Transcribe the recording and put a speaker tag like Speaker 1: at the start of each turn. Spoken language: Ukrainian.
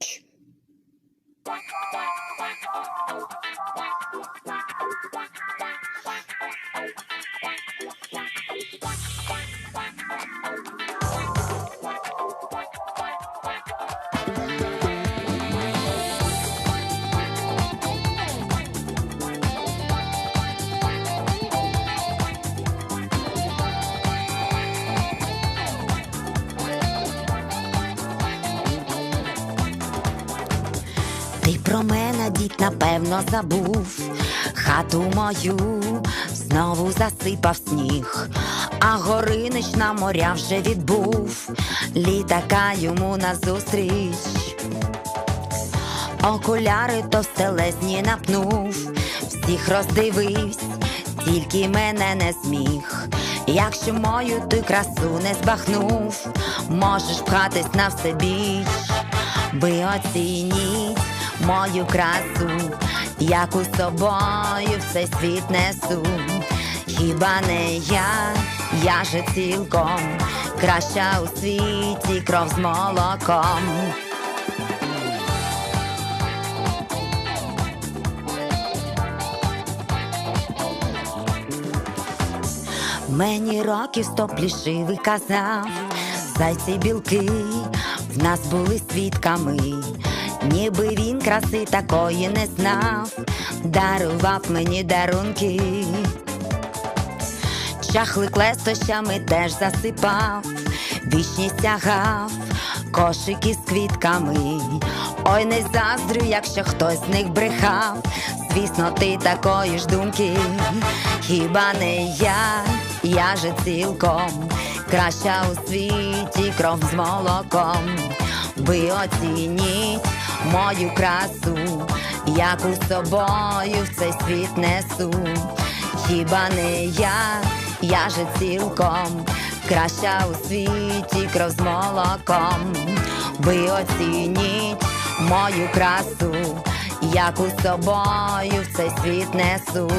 Speaker 1: Thank you. Ти про мене, дід, напевно, забув. Хату мою знову засипав сніг, а горинич на моря вже відбув, літака йому назустріч. Окуляри товстелезні напнув, всіх роздивився, тільки мене не зміг. Якщо мою ти красу не збахнув, можеш пхатись на все біч, ви оцініть мою красу, яку з собою в цей світ несу. Хіба не я, я же цілком краща у світі кров з молоком. Мені років сто плішивий казав, зайці білки в нас були свідками, ніби він краси такої не знав, дарував мені дарунки, чахли клестощами теж засипав, вічність тягав, кошики з квітками. Ой, не заздрю, якщо хтось з них брехав. Звісно, ти такої ж думки, хіба не я, я же цілком краща у світі кров з молоком. Ви оцініть мою красу, яку з собою в цей світ несу. Хіба не я, я же цілком краща у світі кров з молоком. Ви оцініть мою красу, яку з собою в цей світ несу.